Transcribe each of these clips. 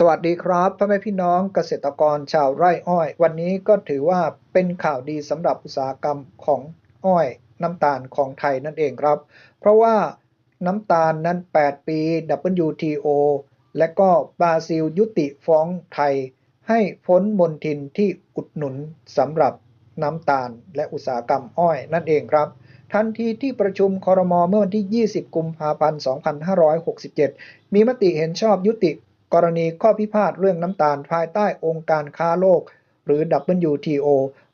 สวัสดีครับพ่อแม่พี่น้องเกษตรกรชาวไร่อ้อย วันนี้ก็ถือว่าเป็นข่าวดีสำหรับอุตสาหกรรมของอ้อยน้ำตาลของไทยนั่นเองครับ เพราะว่าน้ำตาลนั้น 8 ปี WTO และก็บราซิลยุติฟ้องไทย ให้พ้นมนทินที่อุดหนุนสำหรับน้ำตาลและอุตสาหกรรมอ้อยนั่นเองครับทันทีที่ประชุมคอรมอเมื่อวันที่ 20 กุมภาพันธ์ 2567 มีมติเห็นชอบยุติ กรณีข้อพิพาทเรื่องน้ำตาลภายใต้องค์การค้าโลก หรือ WTO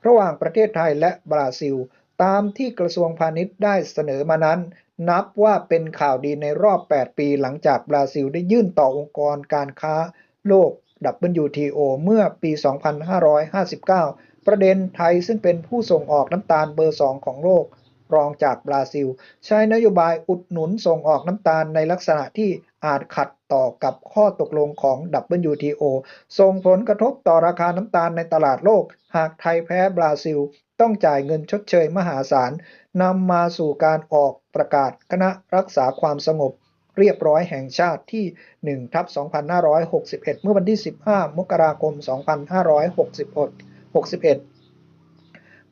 ระหว่างประเทศไทยและบราซิล ตามที่กระทรวงพาณิชย์ได้เสนอมานั้น นับว่าเป็นข่าวดีในรอบ 8 ปีหลังจากบราซิลได้ยื่นต่อองค์กรการค้าโลก WTO เมื่อปี 2559 ประเด็นไทยซึ่งเป็นผู้ส่งออกน้ำตาลเบอร์ 2 ของโลก รองจากบราซิล ใช้นโยบายอุดหนุนส่งออกน้ำตาลในลักษณะที่ อาจขัดต่อกับข้อตกลงของ WTO ส่งผลกระทบต่อราคาน้ำตาลในตลาดโลก หากไทยแพ้บราซิล ต้องจ่ายเงินชดเชยมหาศาลนำมาสู่การออกประกาศคณะรักษาความสงบเรียบร้อยแห่งชาติที่ 1 ทับ 2561 เมื่อวันที่ 15 มกราคม 2561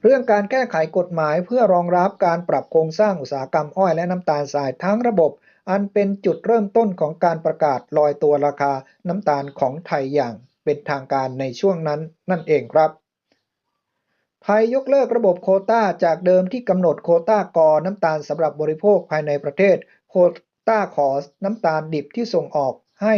เรื่องการแก้ไขกฎหมายเพื่อรองรับการปรับโครงสร้างอุตสาหกรรมอ้อยและน้ำตาลทรายทั้งระบบ อันเป็นจุดเริ่มต้นของการประกาศลอยตัวราคาน้ำตาลของไทยอย่างเป็นทางการในช่วงนั้นนั่นเองครับ ไทยยกเลิกระบบโคต้าจากเดิมที่กำหนดโคต้ากอน้ำตาลสำหรับบริโภคภายในประเทศ โคต้าขอน้ำตาลดิบที่ส่งออกให้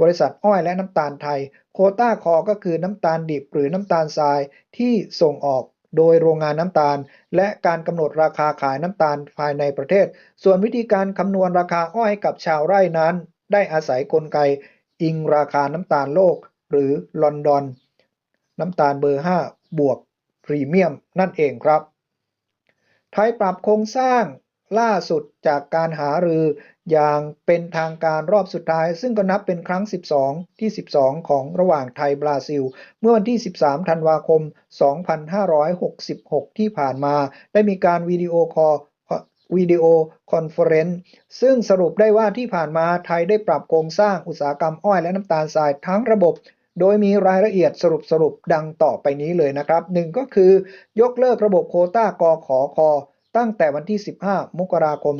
บริษัทอ้อยและน้ำตาลไทย โคต้าคอก็คือน้ำตาลดิบหรือน้ำตาลทรายที่ส่งออก โดยโรงงานน้ำตาล และการกำหนดราคาขายน้ำตาลภายในประเทศ ส่วนวิธีการคำนวณราคาอ้อยกับชาวไร่นั้น ได้อาศัยกลไก อิงราคาน้ำตาลโลก หรือลอนดอน น้ำตาลเบอร์ 5 บวกพรีเมียมนั่นเองครับ ไทยปรับโครงสร้าง ล่าสุดจากการหารืออย่างเป็นทางการรอบสุดท้าย ซึ่งก็นับเป็นครั้ง 12 ที่ 12 ของระหว่างไทยบราซิล เมื่อวันที่ 13 ธันวาคม 2566 ที่ผ่านมา ได้มีการวิดีโอคอลวิดีโอคอนเฟอเรนซ์ซึ่งสรุปได้ว่าที่ผ่านมาไทยได้ปรับโครงสร้างอุตสาหกรรมอ้อยและน้ำตาลทรายทั้งระบบ โดยมีรายละเอียดสรุปสรุปดังต่อไปนี้เลยนะครับหนึ่งก็คือยกเลิกระบบโคต้ากอขอคอ ตั้งแต่วันที่ 15 มกราคม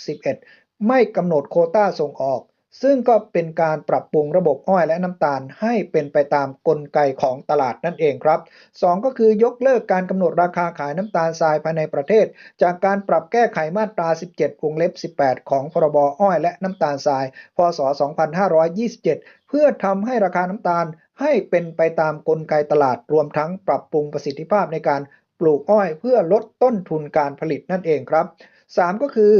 2561 ไม่กำหนดโควต้าส่งออก ซึ่งก็เป็นการปรับปรุงระบบอ้อยและน้ำตาลให้เป็นไปตามกลไกของตลาดนั่นเองครับ 2 ก็คือยกเลิกการกำหนดราคาขายน้ำตาลทรายภายในประเทศ จากการปรับแก้ไขมาตรา 17 วงเล็บ 18 ของพรบอ้อยและน้ำตาลทราย พศ 2527 เพื่อทำให้ราคาน้ำตาลให้เป็นไปตามกลไกตลาดรวมทั้งปรับปรุงประสิทธิภาพในการ ปลูกอ้อยเพื่อลดต้นทุนการผลิตนั่นเองครับ 3 ก็คือ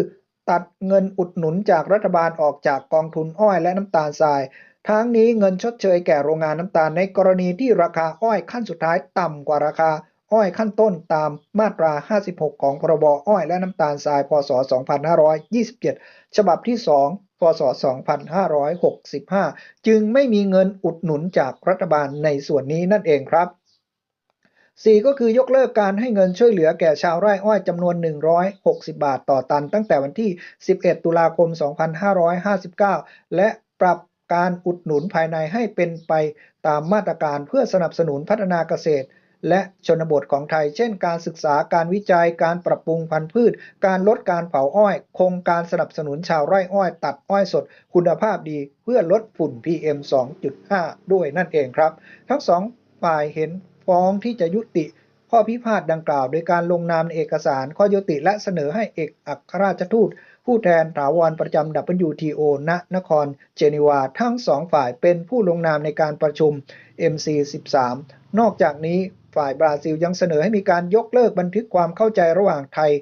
ตัดเงินอุดหนุนจากรัฐบาลออกจากกองทุนอ้อยและน้ำตาลทราย ทั้งนี้เงินชดเชยแก่โรงงานน้ำตาลในกรณีที่ราคาอ้อยขั้นสุดท้ายต่ำกว่าราคาอ้อยขั้นต้นตามมาตรา 56 ของพรบอ้อยและน้ำตาลทราย พศ 2527 ฉบับที่ 2 พศ 2565 จึงไม่มีเงินอุดหนุนจากรัฐบาลในส่วนนี้นั่นเองครับ 4 ก็คือยกเลิกการให้เงินช่วยเหลือแก่ชาวไร่อ้อยจำนวน 160 บาทต่อตัน ตั้งแต่วันที่ 11 ตุลาคม 2559 และปรับการอุดหนุนภายในให้เป็นไปตามมาตรการเพื่อสนับสนุนพัฒนาเกษตร และชนบทของไทย เช่น การศึกษาการวิจัยการปรับปรุงพันธุ์พืช การลดการเผาอ้อย โครงการสนับสนุนชาวไร่อ้อย ตัดอ้อยสด คุณภาพดีเพื่อลดฝุ่น PM 2.5 ด้วยนั่นเองครับ ทั้งสองฝ่ายเห็น ฟ้องที่จะยุติข้อพิพาทดังกล่าว โดยการลงนามในเอกสารข้อยุติและเสนอให้เอกอัครราชทูต ผู้แทนถาวรประจำ WTO ณนครเจนีวาทั้งสองฝ่ายเป็นผู้ลงนามในการประชุม MC13 นอกจากนี้ฝ่ายบราซิลยังเสนอให้มีการยกเลิกบันทึกความเข้าใจระหว่างไทย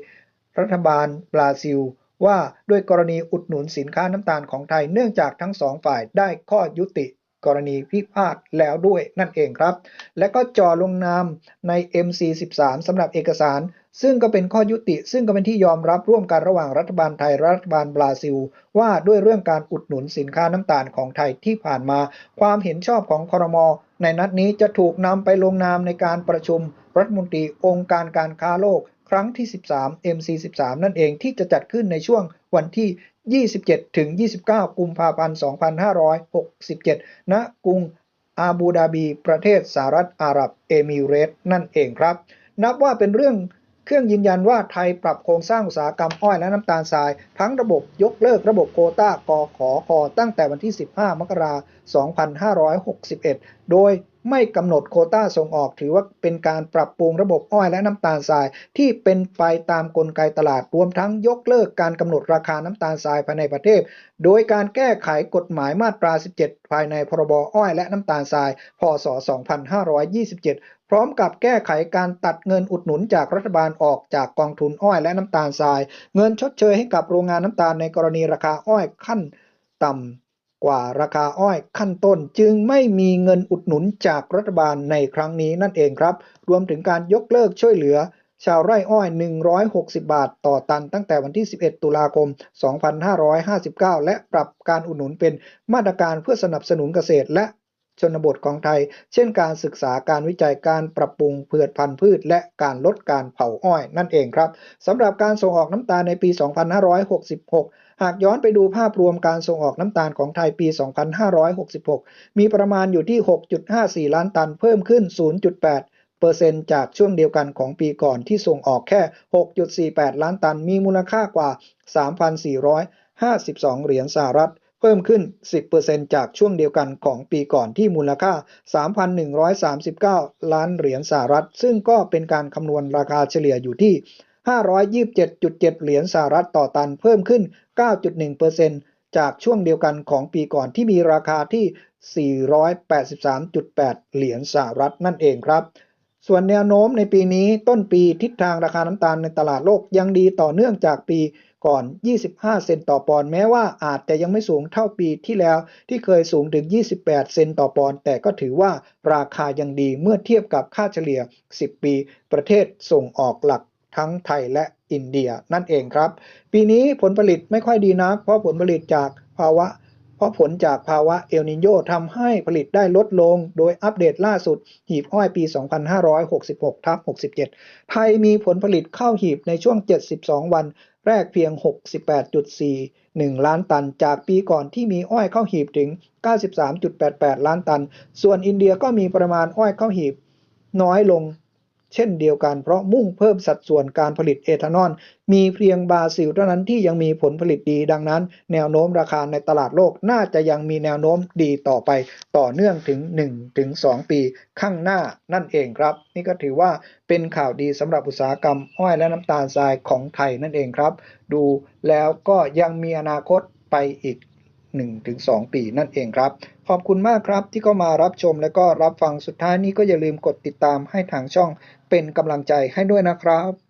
รัฐบาลบราซิล ว่าด้วยกรณีอุดหนุนสินค้าน้ำตาลของไทยเนื่องจากทั้งสองฝ่ายได้ข้อยุติ กรณีพิพาทแล้วด้วยนั่นเองครับ และก็จ่อลงนามใน MC13 สำหรับเอกสาร ซึ่งก็เป็นข้อยุติ ซึ่งก็เป็นที่ยอมรับร่วมกันระหว่างรัฐบาลไทยรัฐบาลบราซิล ว่าด้วยเรื่องการอุดหนุนสินค้าน้ำตาลของไทยที่ผ่านมา ความเห็นชอบของคอรมอในนัดนี้จะถูกนำไปลงนามในการประชุม รัฐมนตรีองค์การการค้าโลกครั้งที่ 13 MC13 นั่นเองที่จะจัดขึ้นในช่วงวันที่ 27 ถึง 29 กุมภาพันธ์ 2567 ณ กรุงอาบูดาบี ประเทศสหรัฐอาหรับเอมิเรตส์นั่นเองครับ นับว่าเป็นเรื่องเครื่องยืนยันว่าไทยปรับโครงสร้างอุตสาหกรรมอ้อยและน้ำตาลทราย ทั้งระบบยกเลิกระบบโคต้ากขอคอตั้งแต่วันที่ 15 มกราคม 2561 โดย ไม่กำหนดโคต้าส่งออกถือว่าเป็นการปรับปรุงระบบอ้อยและน้ำตาลทรายที่เป็นไปตามกลไกตลาดรวมทั้งยกเลิกการกำหนดราคาน้ำตาลทรายภายในประเทศ โดยการแก้ไขกฎหมายมาตรา 17 ภายในพรบอ้อยและน้ำตาลทราย พศ 2527 พร้อมกับแก้ไขการตัดเงินอุดหนุนจากรัฐบาลออกจากกองทุนอ้อยและน้ำตาลทราย เงินชดเชยให้กับโรงงานน้ำตาลในกรณีราคาอ้อยขั้นต่ำ กว่าราคาอ้อยขั้นต้นจึงไม่มีเงินอุดหนุนจากรัฐบาลในครั้งนี้นั่นเองครับ รวมถึงการยกเลิกช่วยเหลือ ชาวไร่อ้อย 160 บาท ต่อตันตั้งแต่วันที่ 11 ตุลาคม 2559 และปรับการอุดหนุนเป็นมาตรการเพื่อสนับสนุนเกษตรและ ชนบทของไทย เช่นการศึกษาการวิจัยการปรับปรุงพืชพันธุ์พืช และการลดการเผาอ้อยนั่นเองครับสำหรับการส่งออกน้ำตาลในปี 2566หากย้อนไปดูภาพรวมการส่งออกน้ำตาลของไทยปี 2566 มีประมาณอยู่ที่ 6.54 ล้านตันเพิ่มขึ้น 0.8เปอร์เซ็นต์จากช่วงเดียวกันของปีก่อนที่ส่งออกแค่ 6.48 ล้านตันมีมูลค่ากว่า 3,452 เหรียญสหรัฐ เพิ่มขึ้น 10%จากช่วงเดียวกันของปีก่อนที่มูลค่า 3,139 ล้านเหรียญสหรัฐ ซึ่งก็เป็นการคำนวณราคาเฉลี่ยอยู่ที่ 527.7 เหรียญสหรัฐต่อตันเพิ่มขึ้น 9.1%จากช่วงเดียวกันของปีก่อนที่มีราคาที่ 483.8 เหรียญสหรัฐนั่นเองครับส่วนแนวโน้มในปีนี้ต้นปีทิศทางราคาน้ำตาลในตลาดโลกยังดีต่อเนื่องจากปี ก่อน 25 เซนต์ต่อปอนด์แม้ว่าอาจจะยังไม่สูงเท่าปีที่แล้วที่เคยสูงถึง 28 เซนต์ต่อปอนด์แต่ก็ถือว่าราคายังดีเมื่อเทียบกับค่าเฉลี่ย 10 ปี ประเทศส่งออกหลักทั้งไทยและอินเดียนั่นเองครับ ปีนี้ผลผลิตไม่ค่อยดีนัก เพราะผลผลิตจากภาวะ เพราะผลจากภาวะเอลนิโยทำให้ผลิตได้ลดลง โดยอัปเดตล่าสุด หีบอ้อยปี 2566ทับ67 ไทยมีผลผลิตเข้าหีบในช่วง 72 วัน แรกเพียง 68.41 ล้านตัน จากปีก่อนที่มีอ้อยเข้าหีบถึง 93.88 ล้านตัน ส่วนอินเดียก็มีประมาณอ้อยเข้าหีบน้อยลง เช่นเดียวกันเพราะมุ่งเพิ่มสัดส่วนการผลิตเอทานอล มีเพียงบราซิลเท่านั้นที่ยังมีผลผลิตดีดังนั้น แนวโน้มราคาในตลาดโลกน่าจะยังมีแนวโน้มดีต่อไป ต่อเนื่องถึง 1-2 ปีข้างหน้านั่นเองครับ นี่ก็ถือว่าเป็นข่าวดีสำหรับอุตสาหกรรมอ้อยและน้ำตาลทรายของไทยนั่นเองครับ ดูแล้วก็ยังมีอนาคตไปอีก 1-2 ปีนั่นเองครับ ขอบคุณมากครับที่เข้ามารับชมและก็รับฟังสุดท้ายนี้ก็อย่าลืมกดติดตามให้ทางช่องเป็นกำลังใจให้ด้วยนะครับ